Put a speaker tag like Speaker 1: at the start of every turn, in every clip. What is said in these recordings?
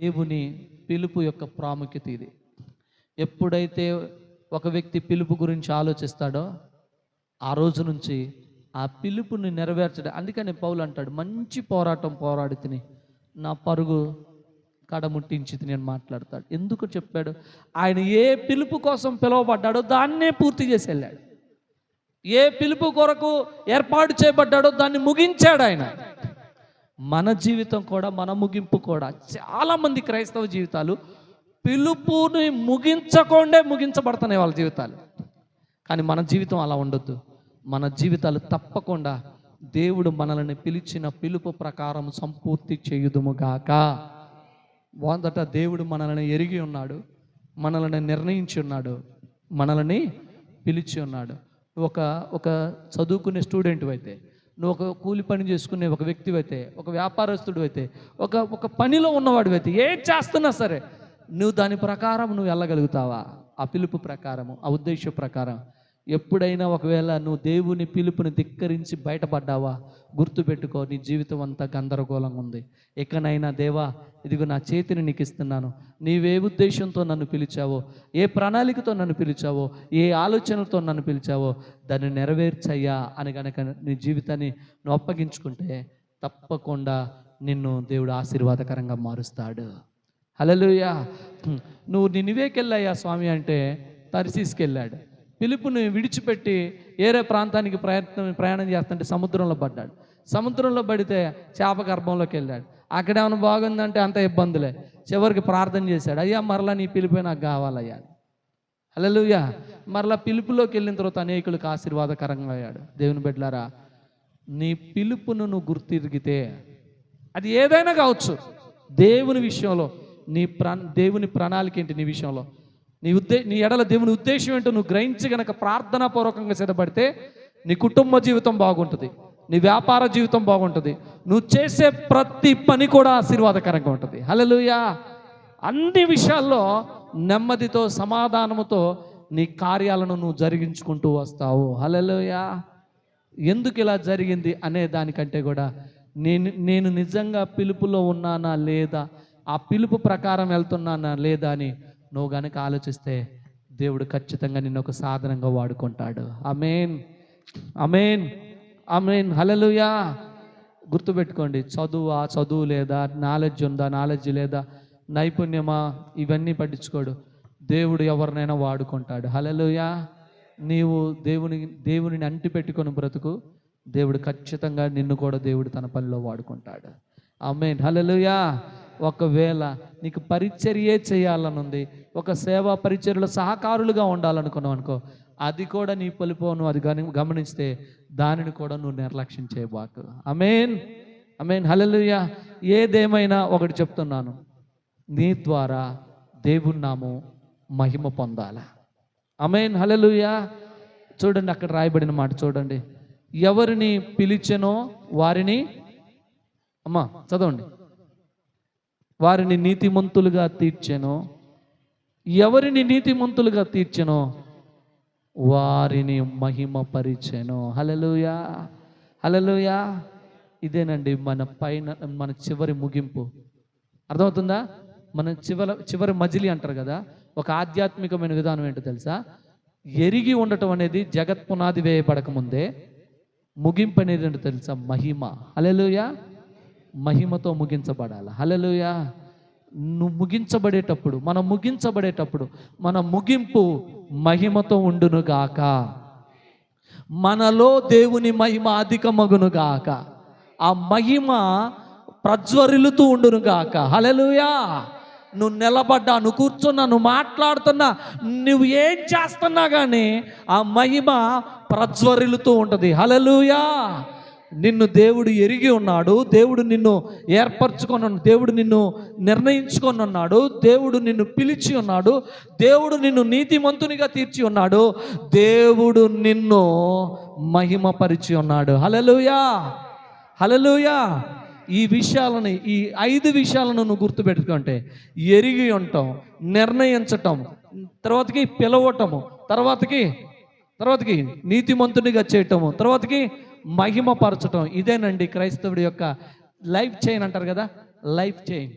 Speaker 1: దేవుని పిలుపు యొక్క ప్రాముఖ్యత ఇది. ఎప్పుడైతే ఒక వ్యక్తి పిలుపు గురించి ఆలోచిస్తాడో ఆ రోజు నుంచి ఆ పిలుపుని నెరవేర్చడం అందుకని పౌలు అంటాడు మంచి పోరాటం పోరాడి తిని నా పరుగు కడముట్టించి తిని నేను మాట్లాడతాడు. ఎందుకు చెప్పాడు? ఆయన ఏ పిలుపు కోసం పిలువబడ్డాడో దాన్నే పూర్తి చేసి వెళ్ళాడు. ఏ పిలుపు కొరకు ఏర్పాటు చేయబడ్డాడో దాన్ని ముగించాడు ఆయన. మన జీవితం కూడా మన ముగింపు కూడా చాలామంది క్రైస్తవ జీవితాలు పిలుపుని ముగించకుండే ముగించబడుతున్నాయి వాళ్ళ జీవితాలు. కానీ మన జీవితం అలా ఉండొద్దు. మన జీవితాలు తప్పకుండా దేవుడు మనల్ని పిలిచిన పిలుపు ప్రకారం సంపూర్తి చేయుదుముగాక మొదట దేవుడు మనల్ని ఎరిగి ఉన్నాడు మనల్ని నిర్ణయించి ఉన్నాడు మనల్ని పిలిచి ఉన్నాడు. ఒక ఒక చదువుకునే స్టూడెంట్ అయితే నువ్వు ఒక కూలి పని చేసుకునే ఒక వ్యక్తి అయితే ఒక వ్యాపారస్తుడు అయితే ఒక ఒక పనిలో ఉన్నవాడు అయితే ఏం చేస్తున్నా సరే నువ్వు దాని ప్రకారం నువ్వు వెళ్ళగలుగుతావా? ఆ పిలుపు ప్రకారము ఆ ఉద్దేశం ప్రకారం. ఎప్పుడైనా ఒకవేళ నువ్వు దేవుని పిలుపుని ధిక్కరించి బయటపడ్డావా గుర్తుపెట్టుకో నీ జీవితం అంతా గందరగోళంగా ఉంది. ఎక్కనైనా దేవా ఇదిగో నా చేతిని నీకు ఇస్తున్నాను. నీవే ఉద్దేశంతో నన్ను పిలిచావో ఏ ప్రణాళికతో నన్ను పిలిచావో ఏ ఆలోచనలతో నన్ను పిలిచావో దాన్ని నెరవేర్చయ్యా అని కనుక నీ జీవితాన్ని నువ్వు అప్పగించుకుంటే తప్పకుండా నిన్ను దేవుడు ఆశీర్వాదకరంగా మారుస్తాడు. హలలుయా నువ్వు నినివేకెళ్ళాయా స్వామి అంటే తరిసీసుకెళ్ళాడు పిలుపుని విడిచిపెట్టి ఏరే ప్రాంతానికి ప్రయత్నం ప్రయాణం చేస్తుంటే సముద్రంలో పడ్డాడు. సముద్రంలో పడితే చేప గర్భంలోకి వెళ్ళాడు. అక్కడ ఏమైనా బాగుందంటే అంత ఇబ్బందులే. చివరికి ప్రార్థన చేశాడు. అయ్యా మరలా నీ పిలిపే నాకు కావాలయ్యా అలలుయ్యా మరలా పిలుపులోకి వెళ్ళిన తర్వాత అనేకులకు ఆశీర్వాదకరంగా అయ్యాడు. దేవుని బిడ్డలారా నీ పిలుపును నువ్వు గుర్తిరిగితే అది ఏదైనా కావచ్చు. దేవుని విషయంలో నీ ప్ర దేవుని ప్రణాళిక ఏంటి నీ విషయంలో? నీ ఉద్దే నీ ఎడల దేవుని ఉద్దేశం ఏంటో నువ్వు గ్రహించి గనక ప్రార్థనాపూర్వకంగా సిద్ధపడితే నీ కుటుంబ జీవితం బాగుంటుంది నీ వ్యాపార జీవితం బాగుంటుంది నువ్వు చేసే ప్రతి పని కూడా ఆశీర్వాదకరంగా ఉంటుంది. హలలుయా అన్ని విషయాల్లో నెమ్మదితో సమాధానముతో నీ కార్యాలను నువ్వు జరిగించుకుంటూ వస్తావు. హలలుయా ఎందుకు ఇలా జరిగింది అనే దానికంటే కూడా నేను నేను నిజంగా పిలుపులో ఉన్నానా లేదా ఆ పిలుపు ప్రకారం వెళ్తున్నానా లేదా అని నువ్వు గనక ఆలోచిస్తే దేవుడు ఖచ్చితంగా నిన్ను ఒక సాధనంగా వాడుకుంటాడు. అమేన్ అమేన్ అమేన్ హలలుయా గుర్తుపెట్టుకోండి చదువా చదువు లేదా నాలెడ్జ్ ఉందా నాలెడ్జ్ లేదా నైపుణ్యమా ఇవన్నీ పట్టించుకోడు. దేవుడు ఎవరినైనా వాడుకుంటాడు. హలలుయా నీవు దేవుని దేవునిని అంటి పెట్టుకొని బ్రతుకు దేవుడు ఖచ్చితంగా నిన్ను కూడా దేవుడు తన పనిలో వాడుకుంటాడు. ఆమేన్. హలలుయా ఒకవేళ నీకు పరిచర్యే చేయాలనుంది ఒక సేవా పరిచర్యలో సహకారులుగా ఉండాలనుకున్నావు అనుకో అది కూడా నీ పలిపోను అది కానీ గమనిస్తే దానిని కూడా నువ్వు నిర్లక్ష్యం చేయబాకు. అమేన్ అమేన్ హలలుయ ఏదేమైనా ఒకటి చెప్తున్నాను. నీ ద్వారా దేవుని నాము మహిమ పొందాలా? అమేన్ హలలుయ చూడండి అక్కడ రాయబడిన మాట చూడండి. ఎవరిని పిలిచెనో వారిని అమ్మా చదవండి. వారిని నీతిమంతులుగా తీర్చెనో. ఎవరిని నీతిమంతులుగా తీర్చెనో? వారిని మహిమపరిచెను. హలలుయా హలలుయా ఇదేనండి మన పైన మన చివరి ముగింపు. అర్థమవుతుందా? మన చివరి చివరి మజిలి అంటారు కదా ఒక ఆధ్యాత్మికమైన విధానం ఏంటో తెలుసా? ఎరిగి ఉండటం అనేది జగత్ పునాది వేయబడకముందే ముగింపు అనేది ఏంటో తెలుసా? మహిమ. హలలుయా మహిమతో ముగించబడాలి. హలలుయా నువ్వు ముగించబడేటప్పుడు మనం ముగించబడేటప్పుడు మన ముగింపు మహిమతో ఉండునుగాక మనలో దేవుని మహిమ అధికమగునుగాక ఆ మహిమ ప్రజ్వరిల్లుతూ ఉండునుగాక హలలుయా నువ్వు నిలబడ్డా నువ్వు కూర్చున్నా నువ్వు మాట్లాడుతున్నా నువ్వు ఏం చేస్తున్నా కానీ ఆ మహిమ ప్రజ్వరిల్లుతూ ఉంటుంది. హలలుయా నిన్ను దేవుడు ఎరిగి ఉన్నాడు దేవుడు నిన్ను ఏర్పరచుకొని దేవుడు నిన్ను నిర్ణయించుకొని ఉన్నాడు దేవుడు నిన్ను పిలిచి ఉన్నాడు దేవుడు నిన్ను నీతిమంతునిగా తీర్చి ఉన్నాడు దేవుడు నిన్ను మహిమపరిచి ఉన్నాడు. హలలుయా హలలుయా ఈ విషయాలని ఈ ఐదు విషయాలను నువ్వు గుర్తుపెట్టుకుంటే ఎరిగి ఉండటం నిర్ణయించటం తర్వాతకి పిలవటము తర్వాతకి తర్వాతకి నీతిమంతునిగా చేయటము తర్వాతకి మహిమపరచటం. ఇదేనండి క్రైస్తవుడి యొక్క లైఫ్ చైన్ అంటారు కదా? Life chain.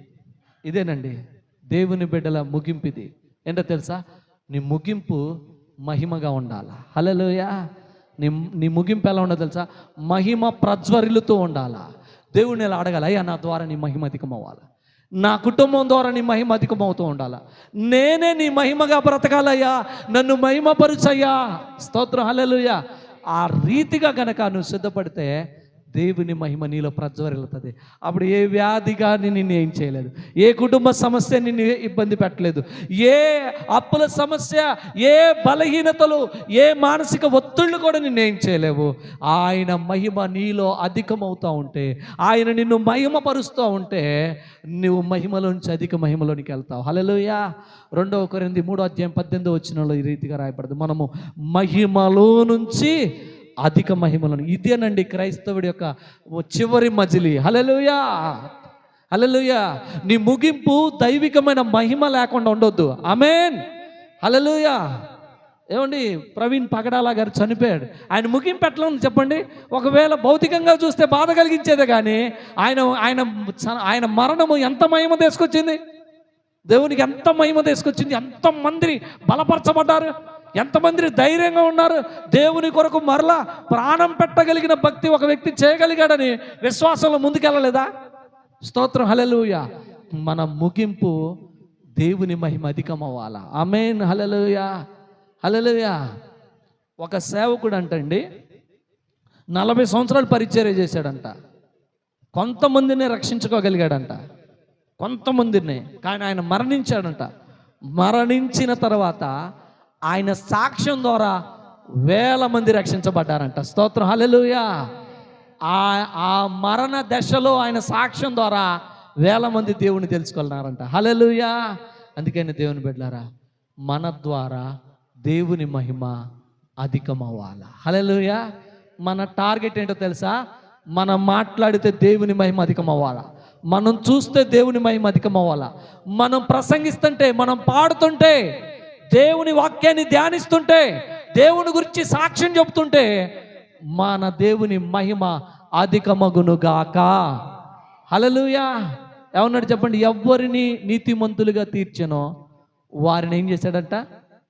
Speaker 1: ఇదేనండి దేవుని బిడ్డల ముగింపు ఇది ఏంటో తెలుసా? నీ ముగింపు మహిమగా ఉండాలా? హలలోయా నీ నీ ముగింపు ఎలా ఉండదు తెలుసా? మహిమ ప్రజ్వరిలుతూ ఉండాలా? దేవుని ఇలా అడగాలి? అయ్యా నా ద్వారా నీ మహిమ అధికమవ్వాలి? నా కుటుంబం ద్వారా నీ మహిమ అధికమవుతూ ఉండాలా? నేనే నీ మహిమగా బ్రతకాలయ్యా. నన్ను మహిమపరుచయ్యా. స్తోత్రం. హలలుయా ఆ రీతిగా గనక నువ్వు సిద్ధపడితే దేవుని మహిమ నీలో ప్రజ్వరిల్లుతుంది. అప్పుడు ఏ వ్యాధి కానీ నిన్ను ఏం చేయలేదు. ఏ కుటుంబ సమస్య నిన్ను ఇబ్బంది పెట్టలేదు. ఏ అప్పుల సమస్య ఏ బలహీనతలు ఏ మానసిక ఒత్తిళ్ళు కూడా నిన్ను ఏం చేయలేవు. ఆయన మహిమ నీలో అధికమవుతూ ఉంటే ఆయన నిన్ను మహిమపరుస్తూ ఉంటే నువ్వు మహిమలోంచి అధిక మహిమలోనికి వెళ్తావు. హలోయా రెండవ కొరింది మూడో అధ్యాయం పద్దెనిమిదో వచ్చినలో ఈ రీతిగా రాయపడదు మనము మహిమలో నుంచి అధిక మహిమలను. ఇదేనండి క్రైస్తవుడి యొక్క చివరి మజిలి. హలలుయా హలలుయా నీ ముగింపు దైవికమైన మహిమ లేకుండా ఉండొద్దు. అమేన్ హలలుయా ఏమండి? ప్రవీణ్ పగడాల గారు చనిపోయాడు. ఆయన ముగింపు ఎట్లా ఉంది చెప్పండి? ఒకవేళ భౌతికంగా చూస్తే బాధ కలిగించేదే కానీ ఆయన ఆయన ఆయన మరణము ఎంత మహిమ తీసుకొచ్చింది? దేవునికి ఎంత మహిమ తీసుకొచ్చింది? ఎంతమంది బలపరచబడ్డారు? ఎంతమంది ధైర్యంగా ఉన్నారు? దేవుని కొరకు మరలా ప్రాణం పెట్టగలిగిన భక్తి ఒక వ్యక్తి చేయగలిగాడని విశ్వాసంలో ముందుకెళ్ళలేదా? స్తోత్రం హలలుయ మన ముగింపు దేవుని మహిమ అధికం అవ్వాలా అమేన్ హలలుయ హలలుయ ఒక సేవకుడు అంటండి నలభై సంవత్సరాలు పరిచర్య చేశాడంట. కొంతమందిని రక్షించుకోగలిగాడంట. కొంతమందిని కానీ ఆయన మరణించాడంట. మరణించిన తర్వాత ఆయన సాక్ష్యం ద్వారా వేల మంది రక్షించబడ్డారంట. స్తోత్రం. హల్లెలూయా. ఆ మరణ దశలో ఆయన సాక్ష్యం ద్వారా వేల మంది దేవుని తెలుసుకున్నారంట. హల్లెలూయా. అందుకని దేవుని బిడ్డారా మన ద్వారా దేవుని మహిమ అధికమవ్వాల. హల్లెలూయా. మన టార్గెట్ ఏంటో తెలుసా? మనం మాట్లాడితే దేవుని మహిమ అధికం అవ్వాలా మనం చూస్తే దేవుని మహిమ అధికం అవ్వాలా మనం ప్రసంగిస్తుంటే మనం పాడుతుంటే దేవుని వాక్యాన్ని ధ్యానిస్తుంటే దేవుని గురించి సాక్ష్యం చెబుతుంటే మన దేవుని మహిమ అధికమగునుగాక హలలుయా ఏమన్నాడు చెప్పండి? ఎవరిని నీతిమంతులుగా తీర్చనో వారిని ఏం చేశాడంట?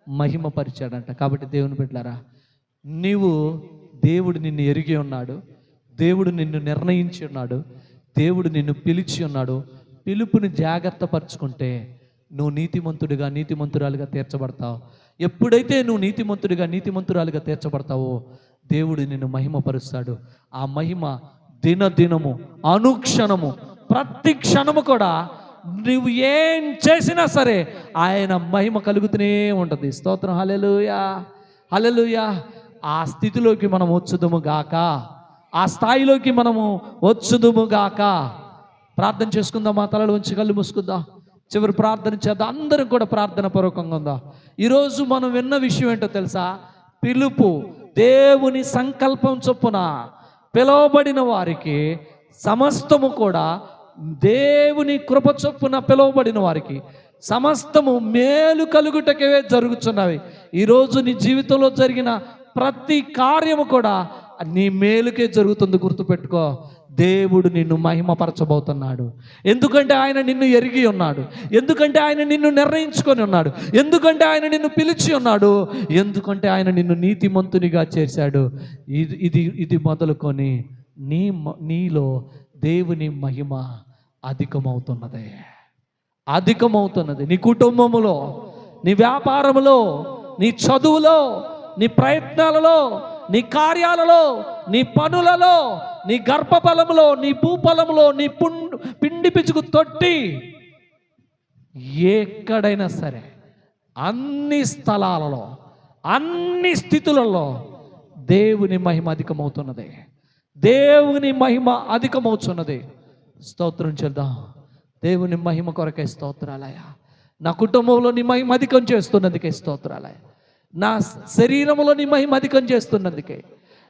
Speaker 1: మహిమపరిచాడంట. కాబట్టి దేవుని పెట్టారా నీవు దేవుడు నిన్ను ఎరిగి ఉన్నాడు దేవుడు నిన్ను నిర్ణయించి ఉన్నాడు దేవుడు నిన్ను పిలిచి ఉన్నాడు పిలుపుని జాగ్రత్త పరుచుకుంటే నువ్వు నీతిమంతుడిగా నీతిమంతురాలుగా తీర్చబడతావు. ఎప్పుడైతే నువ్వు నీతిమంతుడిగా నీతిమంతురాలుగా తీర్చబడతావో దేవుడు నిన్ను మహిమపరుస్తాడు. ఆ మహిమ దినదినము అనుక్షణము ప్రతి క్షణము కూడా నువ్వు ఏం చేసినా సరే ఆయన మహిమ కలుగుతూనే ఉంటుంది. స్తోత్రం. హలెలుయా హలెలుయా ఆ స్థితిలోకి మనం వచ్చుదుము గాక. ఆ స్థాయిలోకి మనము వచ్చుదుము గాక. ప్రార్థన చేసుకుందాం మా తలలు ఉంచి కళ్ళు మూసుకుందాం. చివరి ప్రార్థన చేద్దాం. అందరం కూడా ప్రార్థన పూర్వకంగా ఉందా? ఈరోజు మనం విన్న విషయం ఏంటో తెలుసా? పిలుపు. దేవుని సంకల్పం చొప్పున పిలువబడిన వారికి సమస్తము కూడా దేవుని కృప చొప్పున పిలువబడిన వారికి సమస్తము మేలు కలుగుటకే జరుగుతున్నవి ఈరోజు నీ జీవితంలో జరిగిన ప్రతి కార్యము కూడా నీ మేలుకే జరుగుతుంది గుర్తుపెట్టుకో. దేవుడు నిన్ను మహిమపరచబోతున్నాడు. ఎందుకంటే ఆయన నిన్ను ఎరిగి ఉన్నాడు. ఎందుకంటే ఆయన నిన్ను నిర్ణయించుకొని ఉన్నాడు. ఎందుకంటే ఆయన నిన్ను పిలిచి ఉన్నాడు. ఎందుకంటే ఆయన నిన్ను నీతిమంతునిగా చేశాడు. ఇది ఇది ఇది మొదలుకొని నీ నీలో దేవుని మహిమ అధికమవుతున్నదే. అధికమవుతున్నది. నీ కుటుంబములో నీ వ్యాపారములో నీ చదువులో నీ ప్రయత్నాలలో నీ కార్యాలలో నీ పనులలో నీ గర్భఫలములో నీ భూఫలములో నీ పుండు పిండి పిచుకు తొట్టి ఎక్కడైనా సరే అన్ని స్థలాలలో అన్ని స్థితులలో దేవుని మహిమ అధికమవుతున్నది. దేవుని మహిమ అధికమవుతున్నది. స్తోత్రం చేద్దాం దేవుని మహిమ కొరకే స్తోత్రాలయ నా కుటుంబంలో నీ మహిమ అధికం చేస్తున్నందుకే స్తోత్రాలయ నా శరీరంలో నీ మహిమ అధికం చేస్తున్నందుకే.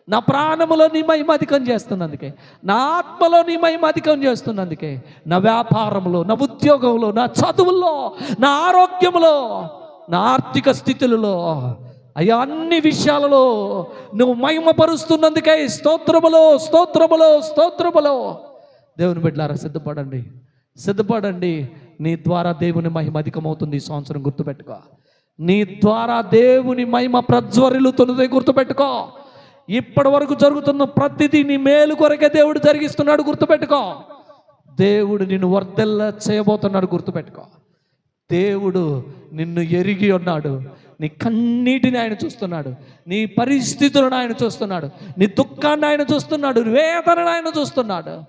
Speaker 1: నా ప్రాణములో నీ మహిమ అధికం చేస్తున్నందుకే. నా ఆత్మలో నీ మహిమ అధికం చేస్తున్నందుకే. నా వ్యాపారంలో నా ఉద్యోగంలో నా చదువుల్లో నా ఆరోగ్యంలో నా ఆర్థిక స్థితులలో అయ్యా అన్ని విషయాలలో నువ్వు మహిమపరుస్తున్నందుకే. స్తోత్రములో స్తోత్రములో స్తోత్రములో. దేవుని బిడ్డలారా సిద్ధపడండి. సిద్ధపడండి. నీ ద్వారా దేవుని మహిమ అధికమవుతుంది. ఈ సంవత్సరం గుర్తుపెట్టుకో. నీ ద్వారా దేవుని మహిమ ప్రజ్వరిల్లుతున్నది గుర్తుపెట్టుకో. ఇప్పటి వరకు జరుగుతున్న ప్రతిదీ నీ మేలు కొరకే దేవుడు జరిగిస్తున్నాడు గుర్తుపెట్టుకో. దేవుడు నిన్ను వర్ధెల్ల చేయబోతున్నాడు గుర్తుపెట్టుకో. దేవుడు నిన్ను ఎరిగి ఉన్నాడు. నీ కన్నీటిని ఆయన చూస్తున్నాడు. నీ పరిస్థితులను ఆయన చూస్తున్నాడు. నీ దుఃఖాన్ని ఆయన చూస్తున్నాడు. వేదనను ఆయన చూస్తున్నాడు.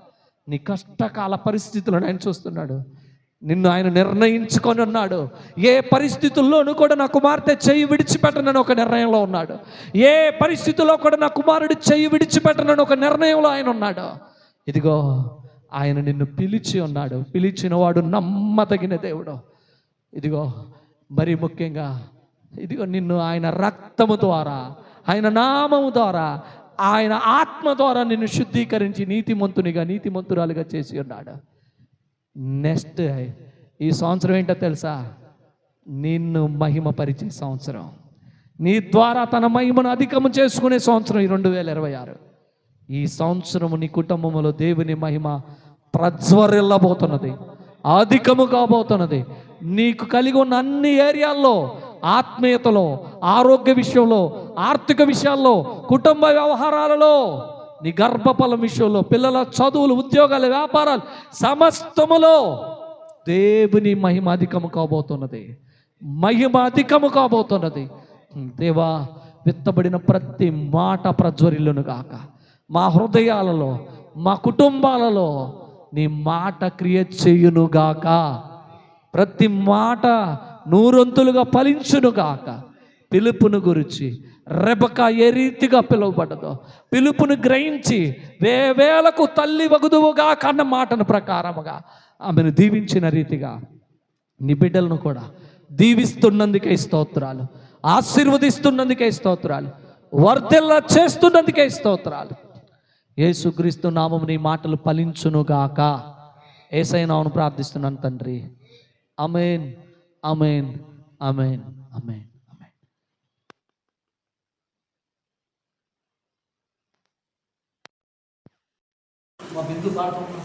Speaker 1: నీ కష్టకాల పరిస్థితులను ఆయన చూస్తున్నాడు. నిన్ను ఆయన నిర్ణయించుకొని ఉన్నాడు. ఏ పరిస్థితుల్లోనూ కూడా నా కుమార్తె చెయ్యి విడిచిపెట్టనని ఒక నిర్ణయంలో ఉన్నాడు. ఏ పరిస్థితుల్లో కూడా నా కుమారుడు చెయ్యి విడిచిపెట్టనని ఒక నిర్ణయంలో ఆయన ఉన్నాడు. ఇదిగో ఆయన నిన్ను పిలిచి ఉన్నాడు. పిలిచిన వాడు నమ్మదగిన దేవుడు. ఇదిగో మరీ ముఖ్యంగా ఇదిగో నిన్ను ఆయన రక్తము ద్వారా ఆయన నామము ద్వారా ఆయన ఆత్మ ద్వారా నిన్ను శుద్ధీకరించి నీతిమంతునిగా నీతిమంతురాలుగా చేసి ఉన్నాడు. నెక్స్ట్ ఈ సంవత్సరం ఏంటో తెలుసా? నిన్ను మహిమపరిచే సంవత్సరం. నీ ద్వారా తన మహిమను అధికము చేసుకునే సంవత్సరం ఈ రెండు వేల ఇరవై ఆరు. ఈ సంవత్సరము నీ కుటుంబంలో దేవుని మహిమ ప్రజ్వరిల్లబోతున్నది. అధికము కాబోతున్నది. నీకు కలిగి ఉన్న అన్ని ఏరియాల్లో ఆత్మీయతలో ఆరోగ్య విషయంలో ఆర్థిక విషయాల్లో కుటుంబ వ్యవహారాలలో నీ గర్భఫలం విషయంలో పిల్లల చదువులు ఉద్యోగాలు వ్యాపారాలు సమస్తములో దేవుని మహిమ అధికము కాబోతున్నది. మహిమ అధికము కాబోతున్నది. దేవా విత్తబడిన ప్రతి మాట ప్రజ్వరిల్లును గాక. మా హృదయాలలో మా కుటుంబాలలో నీ మాట క్రియ చేయును గాక. ప్రతి మాట నూరొంతులుగా ఫలించును గాక. పిలుపును గురించి రెబక ఏ రీతిగా పిలువబడ్డదో పిలుపును గ్రహించి వేవేలకు తల్లి వగుదువుగా కన్న మాటను ప్రకారముగా ఆమెను దీవించిన రీతిగా నీ బిడ్డలను కూడా దీవిస్తున్నందుకే స్తోత్రాలు ఆశీర్వదిస్తున్నందుకే స్తోత్రాలు వర్ధెల్లా చేస్తున్నందుకే స్తోత్రాలు. యేసుక్రీస్తు నామం నీ మాటలు ఫలించునుగాక ఏసైనామను ప్రార్థిస్తున్నాను తండ్రి. అమేన్ అమేన్ అమేన్ అమేన్ మా బిందు పాడుతున్నా